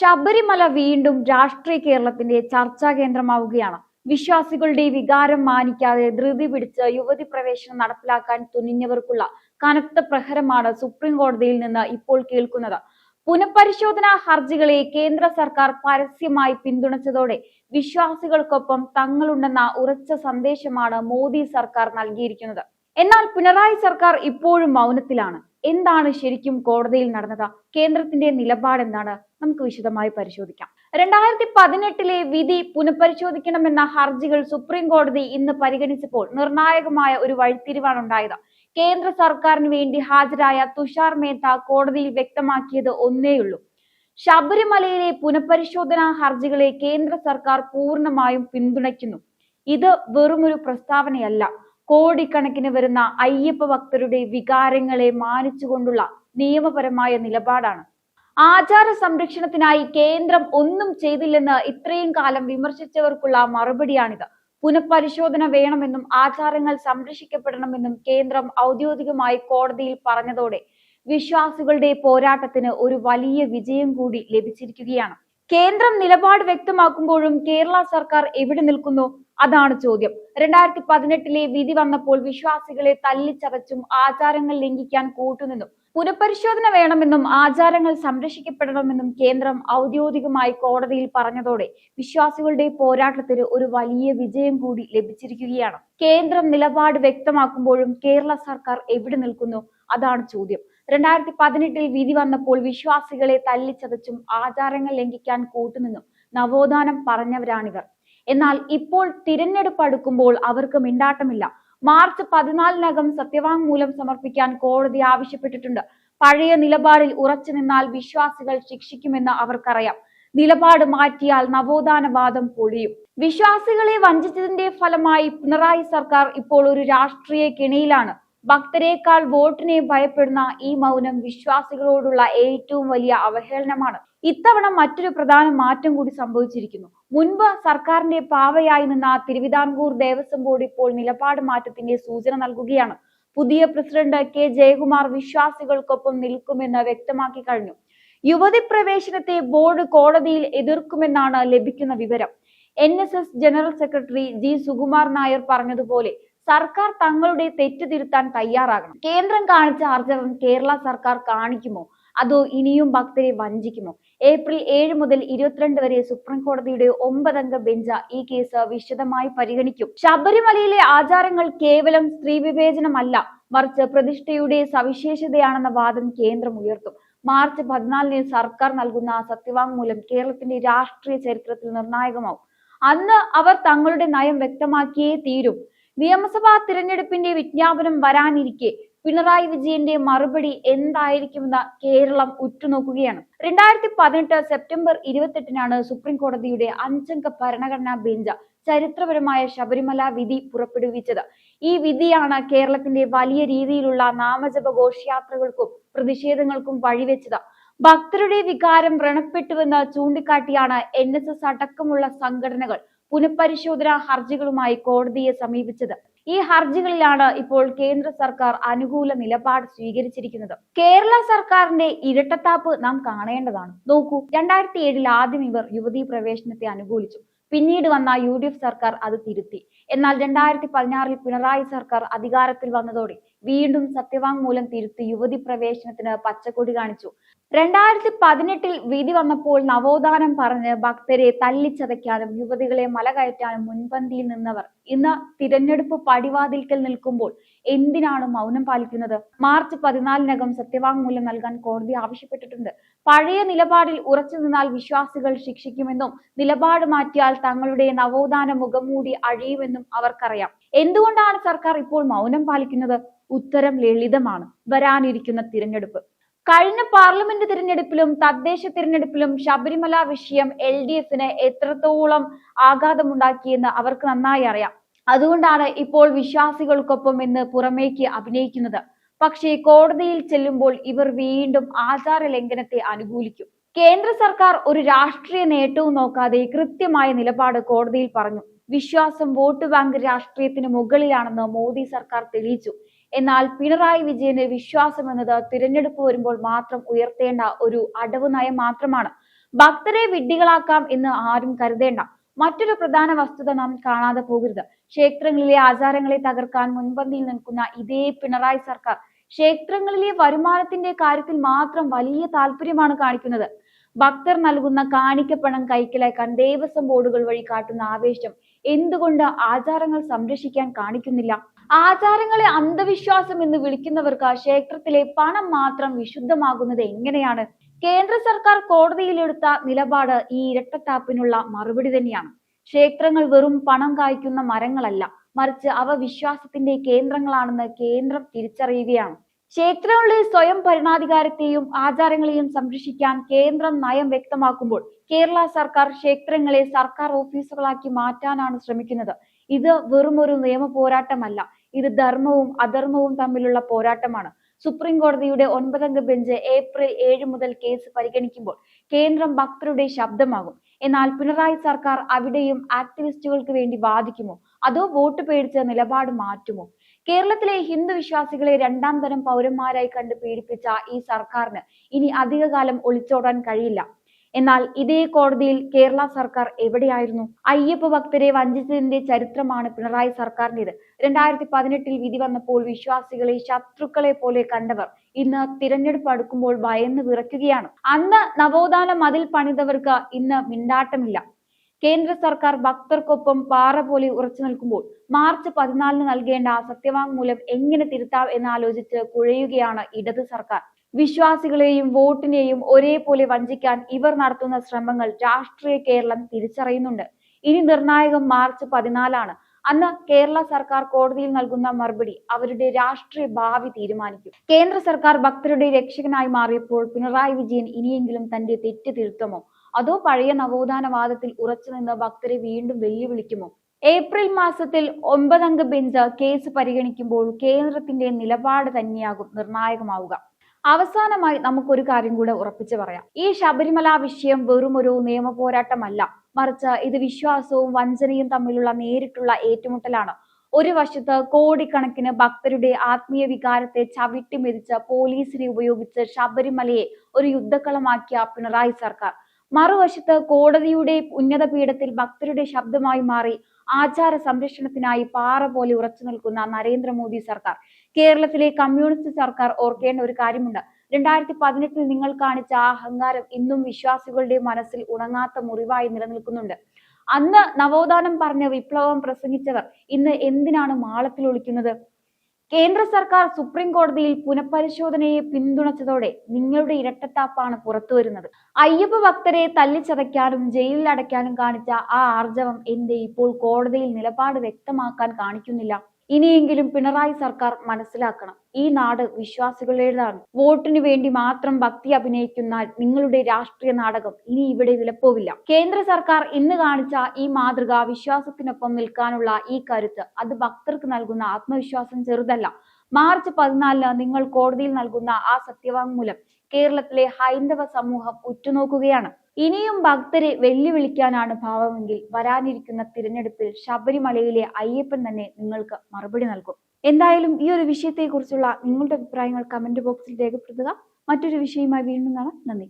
ശബരിമല വീണ്ടും രാഷ്ട്രീയ കേരളത്തിന്റെ ചർച്ചാ കേന്ദ്രമാവുകയാണ്. വിശ്വാസികളുടെ വികാരം മാനിക്കാതെ ധൃതി പിടിച്ച് യുവതി പ്രവേശനം നടപ്പിലാക്കാൻ തുനിഞ്ഞവർക്കുള്ള കനത്ത പ്രഹരമാണ് സുപ്രീം കോടതിയിൽ നിന്ന് ഇപ്പോൾ കേൾക്കുന്നത്. പുനഃപരിശോധനാ ഹർജികളെ കേന്ദ്ര സർക്കാർ പരസ്യമായി പിന്തുണച്ചതോടെ വിശ്വാസികൾക്കൊപ്പം തങ്ങളുണ്ടെന്ന ഉറച്ച സന്ദേശമാണ് മോദി സർക്കാർ നൽകിയിരിക്കുന്നത്. എന്നാൽ പിണറായി സർക്കാർ ഇപ്പോഴും മൗനത്തിലാണ്. എന്താണ് ശരിക്കും കോടതിയിൽ നടന്നത്? കേന്ദ്രത്തിന്റെ നിലപാട് എന്താണ് നമുക്ക് വിശദമായി പരിശോധിക്കാം. രണ്ടായിരത്തി പതിനെട്ടിലെ വിധി പുനഃപരിശോധിക്കണമെന്ന ഹർജികൾ സുപ്രീം കോടതി ഇന്ന് പരിഗണിച്ചപ്പോൾ നിർണായകമായ ഒരു വഴിത്തിരിവാണ് ഉണ്ടായത്. കേന്ദ്ര സർക്കാരിന് വേണ്ടി ഹാജരായ തുഷാർ മേത്ത കോടതിയിൽ വ്യക്തമാക്കിയത് ഒന്നേയുള്ളൂ. ശബരിമലയിലെ പുനഃപരിശോധനാ ഹർജികളെ കേന്ദ്ര സർക്കാർ പൂർണമായും പിന്തുണയ്ക്കുന്നു. ഇത് വെറുമൊരു പ്രസ്താവനയല്ല. കോടിക്കണക്കിന് വരുന്ന അയ്യപ്പ ഭക്തരുടെ വികാരങ്ങളെ മാനിച്ചുകൊണ്ടുള്ള നിയമപരമായ നിലപാടാണ്. ആചാര സംരക്ഷണത്തിനായി കേന്ദ്രം ഒന്നും ചെയ്തില്ലെന്ന് ഇത്രയും കാലം വിമർശിച്ചവർക്കുള്ള മറുപടിയാണിത്. പുനഃപരിശോധന വേണമെന്നും ആചാരങ്ങൾ സംരക്ഷിക്കപ്പെടണമെന്നും കേന്ദ്രം ഔദ്യോഗികമായി കോടതിയിൽ പറഞ്ഞതോടെ വിശ്വാസികളുടെ പോരാട്ടത്തിന് ഒരു വലിയ വിജയം കൂടി ലഭിച്ചിരിക്കുകയാണ്. കേന്ദ്രം നിലപാട് വ്യക്തമാക്കുമ്പോഴും കേരള സർക്കാർ എവിടെ നിൽക്കുന്നു? അതാണ് ചോദ്യം. രണ്ടായിരത്തി പതിനെട്ടിലെ വിധി വന്നപ്പോൾ വിശ്വാസികളെ തല്ലിച്ചതച്ചും ആചാരങ്ങൾ ലംഘിക്കാൻ കൂട്ടുനിന്നും. പുനഃപരിശോധന വേണമെന്നും ആചാരങ്ങൾ സംരക്ഷിക്കപ്പെടണമെന്നും കേന്ദ്രം ഔദ്യോഗികമായി കോടതിയിൽ പറഞ്ഞതോടെ വിശ്വാസികളുടെ പോരാട്ടത്തിന് ഒരു വലിയ വിജയം കൂടി ലഭിച്ചിരിക്കുകയാണ്. കേന്ദ്രം നിലപാട് വ്യക്തമാക്കുമ്പോഴും കേരള സർക്കാർ എവിടെ നിൽക്കുന്നു? അതാണ് ചോദ്യം. രണ്ടായിരത്തി പതിനെട്ടിൽ വിധി വന്നപ്പോൾ വിശ്വാസികളെ തല്ലിച്ചതച്ചും ആചാരങ്ങൾ ലംഘിക്കാൻ കൂട്ടുനിന്നും. നവോത്ഥാനം പറഞ്ഞവരാണിവർ. എന്നാൽ ഇപ്പോൾ തിരഞ്ഞെടുപ്പ് അടുക്കുമ്പോൾ അവർക്ക് മിണ്ടാട്ടമില്ല. മാർച്ച് പതിനാലിനകം സത്യവാങ്മൂലം സമർപ്പിക്കാൻ കോടതി ആവശ്യപ്പെട്ടിട്ടുണ്ട്. പഴയ നിലപാടിൽ ഉറച്ചു നിന്നാൽ വിശ്വാസികൾ ശിക്ഷിക്കുമെന്ന് അവർക്കറിയാം. നിലപാട് മാറ്റിയാൽ നവോത്ഥാനവാദം പൊളിയും. വിശ്വാസികളെ വഞ്ചിച്ചതിന്റെ ഫലമായി പിണറായി സർക്കാർ ഇപ്പോൾ ഒരു രാഷ്ട്രീയ കെണിയിലാണ്. ഭക്തരെക്കാൾ വോട്ടിനെ ഭയപ്പെടുന്ന ഈ മൗനം വിശ്വാസികളോടുള്ള ഏറ്റവും വലിയ അവഹേളനമാണ്. ഇത്തവണ മറ്റൊരു പ്രധാന മാറ്റം കൂടി സംഭവിച്ചിരിക്കുന്നു. മുൻപ് സർക്കാരിന്റെ പാവയായി നിന്ന തിരുവിതാംകൂർ ദേവസ്വം ബോർഡ് ഇപ്പോൾ നിലപാട് മാറ്റത്തിന്റെ സൂചന നൽകുകയാണ്. പുതിയ പ്രസിഡന്റ് കെ. ജയകുമാർ വിശ്വാസികൾക്കൊപ്പം നിൽക്കുമെന്ന് വ്യക്തമാക്കി കഴിഞ്ഞു. യുവതി പ്രവേശനത്തെ ബോർഡ് കോടതിയിൽ എതിർക്കുമെന്നാണ് ലഭിക്കുന്ന വിവരം. N. General secretary G. Sukumar Nair പറഞ്ഞതുപോലെ സർക്കാർ തങ്ങളുടെ തെറ്റ് തിരുത്താൻ തയ്യാറാകണം. കേന്ദ്രം കാണിച്ച ആർജവം കേരള സർക്കാർ കാണിക്കുമോ? അതോ ഇനിയും ഭക്തരെ വഞ്ചിക്കുമോ? ഏപ്രിൽ ഏഴ് മുതൽ ഇരുപത്തിരണ്ട് വരെ സുപ്രീം കോടതിയുടെ ഒമ്പതംഗ ബെഞ്ച് ഈ കേസ് വിശദമായി പരിഗണിക്കും. ശബരിമലയിലെ ആചാരങ്ങൾ കേവലം സ്ത്രീ വിവേചനമല്ല മറിച്ച് പ്രതിഷ്ഠയുടെ സവിശേഷതയാണെന്ന വാദം കേന്ദ്രം ഉയർത്തും. മാർച്ച് പതിനാലിന് സർക്കാർ നൽകുന്ന സത്യവാങ്മൂലം കേരളത്തിന്റെ രാഷ്ട്രീയ ചരിത്രത്തിൽ നിർണായകമാവും. അന്ന് അവർ തങ്ങളുടെ നയം വ്യക്തമാക്കിയേ തീരും. നിയമസഭാ തിരഞ്ഞെടുപ്പിന്റെ വിജ്ഞാപനം വരാനിരിക്കെ പിണറായി വിജയന്റെ മറുപടി എന്തായിരിക്കുമെന്ന് കേരളം ഉറ്റുനോക്കുകയാണ്. രണ്ടായിരത്തി പതിനെട്ട് സെപ്റ്റംബർ ഇരുപത്തെട്ടിനാണ് സുപ്രീം കോടതിയുടെ അഞ്ചംഗ ഭരണഘടനാ ബെഞ്ച് ചരിത്രപരമായ ശബരിമല വിധി പുറപ്പെടുവിച്ചത്. ഈ വിധിയാണ് കേരളത്തിന്റെ വലിയ രീതിയിലുള്ള നാമജപ ഘോഷയാത്രകൾക്കും പ്രതിഷേധങ്ങൾക്കും വഴിവെച്ചത്. ഭക്തരുടെ വികാരം വ്രണപ്പെട്ടുവെന്ന് ചൂണ്ടിക്കാട്ടിയാണ് എൻ എസ് എസ് അടക്കമുള്ള സംഘടനകൾ പുനഃപരിശോധനാ ഹർജികളുമായി കോടതിയെ സമീപിച്ചത്. ഈ ഹർജികളിലാണ് ഇപ്പോൾ കേന്ദ്ര സർക്കാർ അനുകൂല നിലപാട് സ്വീകരിച്ചിരിക്കുന്നത്. കേരള സർക്കാരിന്റെ ഇരട്ടത്താപ്പ് നാം കാണേണ്ടതാണ്. നോക്കൂ രണ്ടായിരത്തി ഏഴിൽ ആദ്യം ഇവർ യുവതീ പ്രവേശനത്തെ അനുകൂലിച്ചു. പിന്നീട് വന്ന യു സർക്കാർ അത് തിരുത്തി. എന്നാൽ രണ്ടായിരത്തി പതിനാറിൽ പിണറായി സർക്കാർ അധികാരത്തിൽ വന്നതോടെ വീണ്ടും സത്യവാങ്മൂലം തിരുത്തി യുവതി പ്രവേശനത്തിന് പച്ചക്കൊടി കാണിച്ചു. രണ്ടായിരത്തി പതിനെട്ടിൽ വിധി വന്നപ്പോൾ നവോത്ഥാനം പറഞ്ഞ് ഭക്തരെ തല്ലിച്ചതയ്ക്കാനും യുവതികളെ മല കയറ്റാനും മുൻപന്തിയിൽ നിന്നവർ. ഇന്ന് തിരഞ്ഞെടുപ്പ് പടിവാതിൽക്കൽ നിൽക്കുമ്പോൾ എന്തിനാണ് മൗനം പാലിക്കുന്നത്? മാർച്ച് പതിനാലിനകം സത്യവാങ്മൂലം നൽകാൻ കോടതി ആവശ്യപ്പെട്ടിട്ടുണ്ട്. പഴയ നിലപാടിൽ ഉറച്ചു നിന്നാൽ വിശ്വാസികൾ ശിക്ഷിക്കുമെന്നും നിലപാട് മാറ്റിയാൽ തങ്ങളുടെ നവോത്ഥാന മുഖംമൂടി അഴിയുമെന്നും അവർക്കറിയാം. എന്തുകൊണ്ടാണ് സർക്കാർ ഇപ്പോൾ മൗനം പാലിക്കുന്നത്? ഉത്തരം ലളിതമാണ്. വരാനിരിക്കുന്ന തിരഞ്ഞെടുപ്പ്. കഴിഞ്ഞ പാർലമെന്റ് തിരഞ്ഞെടുപ്പിലും തദ്ദേശ തിരഞ്ഞെടുപ്പിലും ശബരിമല വിഷയം എൽ ഡി എഫിന് എത്രത്തോളം ആഘാതമുണ്ടാക്കിയെന്ന് അവർക്ക് നന്നായി അറിയാം. അതുകൊണ്ടാണ് ഇപ്പോൾ വിശ്വാസികൾക്കൊപ്പം എന്ന് പുറമേക്ക് അഭിനയിക്കുന്നത്. പക്ഷേ കോടതിയിൽ ചെല്ലുമ്പോൾ ഇവർ വീണ്ടും ആചാര ലംഘനത്തെ അനുകൂലിക്കും. കേന്ദ്ര സർക്കാർ ഒരു രാഷ്ട്രീയ നേട്ടവും നോക്കാതെ കൃത്യമായ നിലപാട് കോടതിയിൽ പറഞ്ഞു. വിശ്വാസം വോട്ട് ബാങ്ക് രാഷ്ട്രീയത്തിന് മുകളിലാണെന്ന് മോദി സർക്കാർ തെളിയിച്ചു. എന്നാൽ പിണറായി വിജയന് വിശ്വാസം എന്നത് തിരഞ്ഞെടുപ്പ് വരുമ്പോൾ മാത്രം ഉയർത്തേണ്ട ഒരു അടവ് നയം മാത്രമാണ്. ഭക്തരെ വിഡ്ഢികളാക്കാം എന്ന് ആരും കരുതേണ്ട. മറ്റൊരു പ്രധാന വസ്തുത നാം കാണാതെ പോകരുത്. ക്ഷേത്രങ്ങളിലെ ആചാരങ്ങളെ തകർക്കാൻ മുൻപന്തിയിൽ നിൽക്കുന്ന ഇതേ പിണറായി സർക്കാർ ക്ഷേത്രങ്ങളിലെ വരുമാനത്തിന്റെ കാര്യത്തിൽ മാത്രം വലിയ താല്പര്യമാണ് കാണിക്കുന്നത്. ഭക്തർ നൽകുന്ന കാണിക്കപ്പണം കൈക്കലാക്കാൻ ദേവസ്വം ബോർഡുകൾ വഴി കാട്ടുന്ന ആവേശം എന്തുകൊണ്ട് ആചാരങ്ങൾ സംരക്ഷിക്കാൻ കാണിക്കുന്നില്ല? ആചാരങ്ങളെ അന്ധവിശ്വാസം എന്ന് വിളിക്കുന്നവർക്ക് ക്ഷേത്രത്തിലെ പണം മാത്രം വിശുദ്ധമാകുന്നത് എങ്ങനെയാണ്? കേന്ദ്ര സർക്കാർ കോടതിയിലെടുത്ത നിലപാട് ഈ ഇരട്ടത്താപ്പിനുള്ള മറുപടി തന്നെയാണ്. ക്ഷേത്രങ്ങൾ വെറും പണം കായ്ക്കുന്ന മരങ്ങളല്ല മറിച്ച് അവ വിശ്വാസത്തിന്റെ കേന്ദ്രങ്ങളാണെന്ന് കേന്ദ്രം തിരിച്ചറിയുകയാണ്. ക്ഷേത്രങ്ങളുടെ സ്വയം ഭരണാധികാരത്തെയും ആചാരങ്ങളെയും സംരക്ഷിക്കാൻ കേന്ദ്രം നയം വ്യക്തമാക്കുമ്പോൾ കേരള സർക്കാർ ക്ഷേത്രങ്ങളെ സർക്കാർ ഓഫീസുകളാക്കി മാറ്റാനാണ് ശ്രമിക്കുന്നത്. ഇത് വെറും ഒരു നിയമ പോരാട്ടമല്ല ഇത് ധർമ്മവും അധർമ്മവും തമ്മിലുള്ള പോരാട്ടമാണ്. സുപ്രീം കോടതിയുടെ ഒൻപതംഗ ബെഞ്ച് ഏപ്രിൽ ഏഴ് മുതൽ കേസ് പരിഗണിക്കുമ്പോൾ കേന്ദ്രം ഭക്തരുടെ ശബ്ദമാകും. എന്നാൽ പിണറായി സർക്കാർ അവിടെയും ആക്ടിവിസ്റ്റുകൾക്ക് വേണ്ടി വാദിക്കുമോ? അതോ വോട്ട് പേടിച്ച് നിലപാട് മാറ്റുമോ? കേരളത്തിലെ ഹിന്ദു വിശ്വാസികളെ രണ്ടാം തരം പൗരന്മാരായി കണ്ട് പീഡിപ്പിച്ച ഈ സർക്കാരിന് ഇനി അധികകാലം ഒളിച്ചോടാൻ കഴിയില്ല. എന്നാൽ ഇതേ കോടതിയിൽ കേരള സർക്കാർ എവിടെയായിരുന്നു? അയ്യപ്പ ഭക്തരെ വഞ്ചിച്ചതിന്റെ ചരിത്രമാണ് പിണറായി സർക്കാരിന്റേത്. രണ്ടായിരത്തി പതിനെട്ടിൽ വിധി വന്നപ്പോൾ വിശ്വാസികളെ ശത്രുക്കളെ പോലെ കണ്ടവർ ഇന്ന് തിരഞ്ഞെടുപ്പ് അടുക്കുമ്പോൾ ഭയന്ന് വിറയ്ക്കുകയാണ്. അന്ന് നവോത്ഥാന മതിൽ പണിതവർക്ക് ഇന്ന് മിണ്ടാട്ടമില്ല. കേന്ദ്ര സർക്കാർ ഭക്തർക്കൊപ്പം പാറ പോലെ ഉറച്ചു നിൽക്കുമ്പോൾ മാർച്ച് പതിനാലിന് നൽകേണ്ട സത്യവാങ്മൂലം എങ്ങനെ തിരുത്താം എന്നാലോചിച്ച് കുഴയുകയാണ് ഇടത് സർക്കാർ. വിശ്വാസികളെയും വോട്ടിനെയും ഒരേപോലെ വഞ്ചിക്കാൻ ഇവർ നടത്തുന്ന ശ്രമങ്ങൾ രാഷ്ട്രീയ കേരളം തിരിച്ചറിയുന്നുണ്ട്. ഇനി നിർണായകം മാർച്ച് പതിനാലാണ്. അന്ന് കേരള സർക്കാർ കോടതിയിൽ നൽകുന്ന മറുപടി അവരുടെ രാഷ്ട്രീയ ഭാവി തീരുമാനിക്കും. കേന്ദ്ര സർക്കാർ ഭക്തരുടെ രക്ഷകനായി മാറിയപ്പോൾ പിണറായി വിജയൻ ഇനിയെങ്കിലും തന്റെ തെറ്റ് തിരുത്തുമോ? അതോ പഴയ നവോത്ഥാനവാദത്തിൽ ഉറച്ചുനിന്ന് ഭക്തരെ വീണ്ടും വെല്ലുവിളിക്കുമോ? ഏപ്രിൽ മാസത്തിൽ ഒമ്പതംഗ ബെഞ്ച് കേസ് പരിഗണിക്കുമ്പോൾ കേന്ദ്രത്തിന്റെ നിലപാട് തന്നെയാകും നിർണായകമാവുക. അവസാനമായി നമുക്കൊരു കാര്യം കൂടെ ഉറപ്പിച്ചു പറയാം. ഈ ശബരിമല വിഷയം വെറും ഒരു നിയമ പോരാട്ടമല്ല മറിച്ച് ഇത് വിശ്വാസവും വഞ്ചനയും തമ്മിലുള്ള നേരിട്ടുള്ള ഏറ്റുമുട്ടലാണ്. ഒരു വശത്ത് കോടിക്കണക്കിന് ഭക്തരുടെ ആത്മീയ വികാരത്തെ ചവിട്ടി പോലീസിനെ ഉപയോഗിച്ച് ശബരിമലയെ ഒരു യുദ്ധക്കളമാക്കിയ പിണറായി സർക്കാർ. മറുവശത്ത് കോടതിയുടെ ഉന്നത പീഠത്തിൽ ഭക്തരുടെ ശബ്ദമായി മാറി ആചാര സംരക്ഷണത്തിനായി പാറ പോലെ ഉറച്ചു നിൽക്കുന്ന നരേന്ദ്രമോദി സർക്കാർ. കേരളത്തിലെ കമ്മ്യൂണിസ്റ്റ് സർക്കാർ ഓർക്കേണ്ട ഒരു കാര്യമുണ്ട്. രണ്ടായിരത്തി പതിനെട്ടിൽ നിങ്ങൾ കാണിച്ച ആ അഹങ്കാരം ഇന്നും വിശ്വാസികളുടെ മനസ്സിൽ ഉണങ്ങാത്ത മുറിവായി നിലനിൽക്കുന്നുണ്ട്. അന്ന് നവോത്ഥാനം പറഞ്ഞ വിപ്ലവം പ്രസംഗിച്ചവർ ഇന്ന് എന്തിനാണ് മാളത്തിൽ ഒളിക്കുന്നത്? കേന്ദ്ര സർക്കാർ സുപ്രീം കോടതിയിൽ പുനഃപരിശോധനയെ പിന്തുണച്ചതോടെ നിങ്ങളുടെ ഇരട്ടത്താപ്പാണ് പുറത്തു വരുന്നത്. അയ്യപ്പ ഭക്തരെ തല്ലിച്ചതയ്ക്കാനും ജയിലിൽ അടയ്ക്കാനും കാണിച്ച ആ ആർജവം എന്തേ ഇപ്പോൾ കോടതിയിൽ നിലപാട് വ്യക്തമാക്കാൻ കാണിക്കുന്നില്ല. ഇനിയെങ്കിലും പിണറായി സർക്കാർ മനസ്സിലാക്കണം. ഈ നാട് വിശ്വാസികളുടേതാണ്. വോട്ടിന് വേണ്ടി മാത്രം ഭക്തി അഭിനയിക്കുന്ന നിങ്ങളുടെ രാഷ്ട്രീയ നാടകം ഇനി ഇവിടെ വിലപ്പോവില്ല. കേന്ദ്ര സർക്കാർ ഇന്ന് കാണിച്ച ഈ മാതൃക വിശ്വാസത്തിനൊപ്പം നിൽക്കാനുള്ള ഈ കരുത്ത് അത് ഭക്തർക്ക് നൽകുന്ന ആത്മവിശ്വാസം ചെറുതല്ല. മാർച്ച് പതിനാലിന് നിങ്ങൾ കോടതിയിൽ നൽകുന്ന ആ സത്യവാങ്മൂലം കേരളത്തിലെ ഹൈന്ദവ സമൂഹം ഉറ്റുനോക്കുകയാണ്. ഇനിയും ഭക്തരെ വെല്ലുവിളിക്കാനാണ് ഭാവമെങ്കിൽ വരാനിരിക്കുന്ന തിരഞ്ഞെടുപ്പിൽ ശബരിമലയിലെ അയ്യപ്പൻ തന്നെ നിങ്ങൾക്ക് മറുപടി നൽകും. എന്തായാലും ഈ ഒരു വിഷയത്തെക്കുറിച്ചുള്ള നിങ്ങളുടെ അഭിപ്രായങ്ങൾ കമന്റ് ബോക്സിൽ രേഖപ്പെടുത്തുക. മറ്റൊരു വിഷയവുമായി വീണ്ടും കാണാം. നന്ദി.